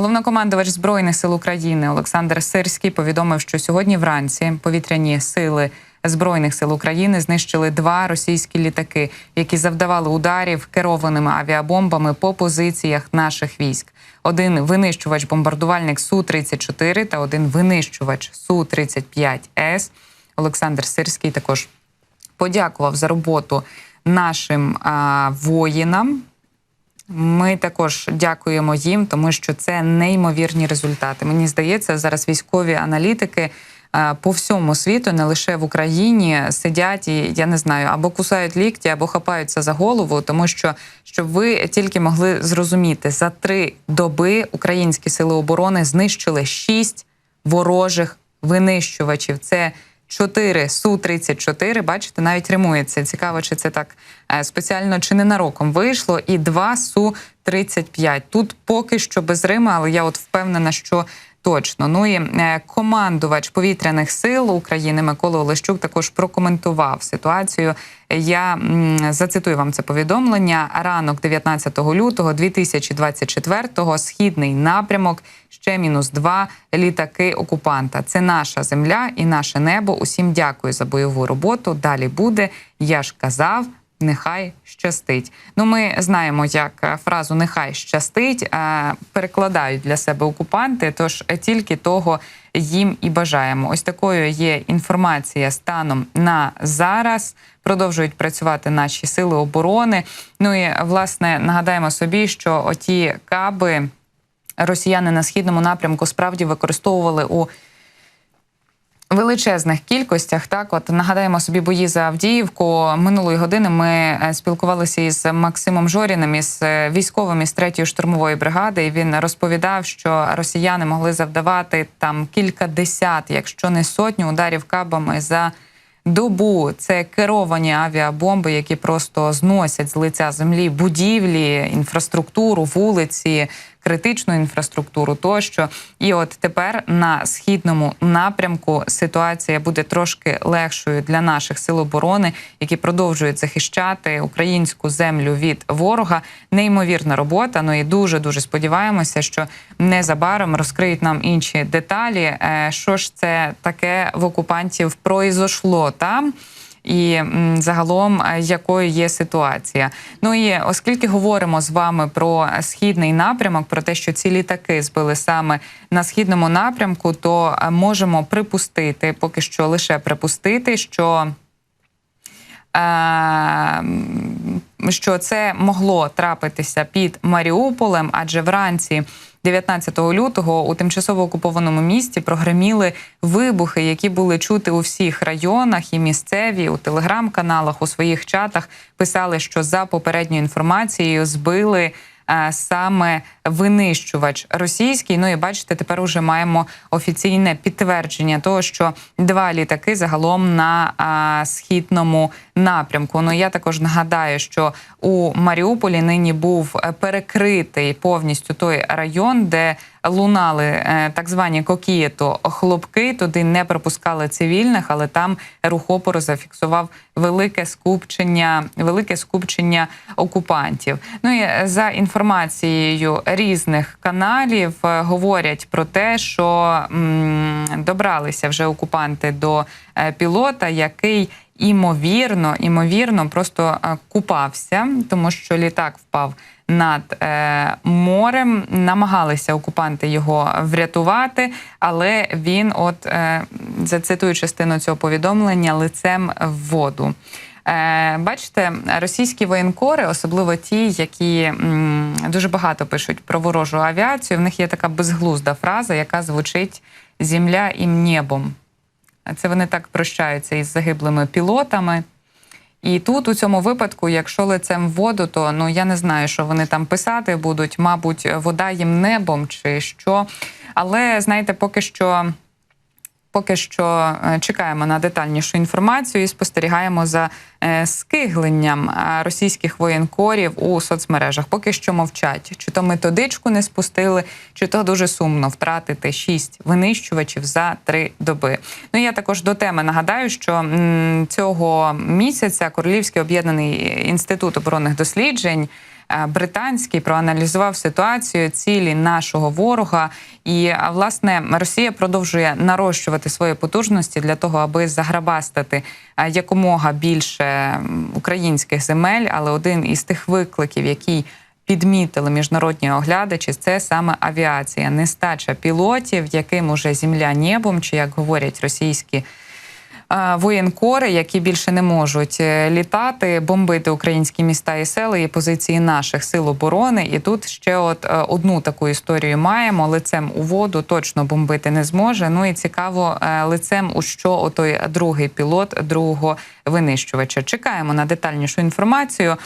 Головнокомандувач збройних сил України Олександр Сирський повідомив, що сьогодні вранці повітряні сили збройних сил України знищили два російські літаки, які завдавали ударів керованими авіабомбами по позиціях наших військ. Один винищувач бомбардувальник су 34 та один винищувач су 35 с Олександр Сирський також подякував за роботу нашим а, воїнам. Ми також дякуємо їм, тому що це неймовірні результати. Мені здається, зараз військові аналітики е, по всьому світу, не лише в Україні, сидять і я не знаю, або кусають лікті, або хапаються за голову, тому що щоб ви тільки могли зрозуміти, за три доби українські сили оборони знищили шість ворожих винищувачів. Це 4 Су-34, бачите, навіть римується. Цікаво, чи це так е, спеціально чи ненароком вийшло. І 2 Су-35. Тут поки що без Рима, але я от впевнена, що точно. Ну і е, командувач повітряних сил України Микола Олещук також прокоментував ситуацію. Я зацитую вам це повідомлення. Ранок 19 лютого 2024-го східний напрямок. Ще мінус два літаки окупанта. Це наша земля і наше небо. Усім дякую за бойову роботу. Далі буде. Я ж казав. Нехай щастить. Ну, ми знаємо, як е, фразу нехай щастить е, перекладають для себе окупанти. Тож тільки того їм і бажаємо. Ось такою є інформація станом на зараз. Продовжують працювати наші сили оборони. Ну і власне нагадаємо собі, що оті каби росіяни на східному напрямку справді використовували у величезних кількостях. Так, от нагадаємо собі бої за Авдіївку. Минулої години ми е, спілкувалися із Максимом Жоріним із е, військовим із третьої штурмової бригади. І він розповідав, що росіяни могли завдавати там кілька десят, якщо не сотню ударів кабами за. Добу це керовані авіабомби, які просто зносять з лиця землі будівлі, інфраструктуру, вулиці, критичну інфраструктуру тощо. І от тепер на східному напрямку ситуація буде трошки легшою для наших сил оборони, які продовжують захищати українську землю від ворога. Неймовірна робота. Ну і дуже дуже сподіваємося, що незабаром розкриють нам інші деталі. Е, Що ж це таке в окупантів произошло там? І загалом якою є ситуація. Ну і оскільки говоримо з вами про східний напрямок, про те, що ці літаки збили саме на східному напрямку, то можемо припустити, поки що лише припустити, що. Е, Що це могло трапитися під Маріуполем, адже вранці 19 лютого у тимчасово окупованому місті прогреміли вибухи, які були чути у всіх районах і місцеві у телеграм-каналах у своїх чатах писали, що за попередньою інформацією збили. Саме винищувач російський. Ну і бачите, тепер уже маємо офіційне підтвердження того, що два літаки загалом на а, східному напрямку. Ну я також нагадаю, що у Маріуполі нині був перекритий повністю той район, де лунали е, так звані кокієто хлопки. Туди не пропускали цивільних, але там рухопору зафіксував велике скупчення, велике скупчення окупантів. Ну і за інформацією різних каналів е, говорять про те, що м, добралися вже окупанти до е, пілота, який імовірно, імовірно, просто е, купався, тому що літак впав над е, морем. Намагалися окупанти його врятувати, але він, от е, зацитую частину цього повідомлення, лицем в воду. Бачите, російські воєнкори, особливо ті, які дуже багато пишуть про ворожу авіацію. В них є така безглузда фраза, яка звучить Земля ім небом. Це вони так прощаються із загиблими пілотами. І тут у цьому випадку, якщо лицем в воду, то ну я не знаю, що вони там писати будуть, мабуть, вода їм небом чи що. Але знаєте, поки що. Поки що е, чекаємо на детальнішу інформацію і спостерігаємо за е, скигленням е, російських воєнкорів у соцмережах. Поки що мовчать, чи то методичку не спустили, чи то дуже сумно втратити шість винищувачів за три доби. Ну я також до теми нагадаю, що цього місяця Королівський об'єднаний інститут оборонних досліджень британський проаналізував ситуацію, цілі нашого ворога. І власне Росія продовжує нарощувати свої потужності для того, аби заграбастати е, якомога більше українських земель. Але один із тих викликів, який підмітили міжнародні оглядачі, це саме авіація, нестача пілотів, яким уже земля небом, чи як говорять російські е, воєнкори, які більше не можуть е, літати, бомбити українські міста і села і позиції наших сил оборони. І тут ще от е, одну таку історію маємо: лицем у воду точно бомбити не зможе. Ну і цікаво, е, лицем у що отой другий пілот другого винищувача. Чекаємо на детальнішу інформацію.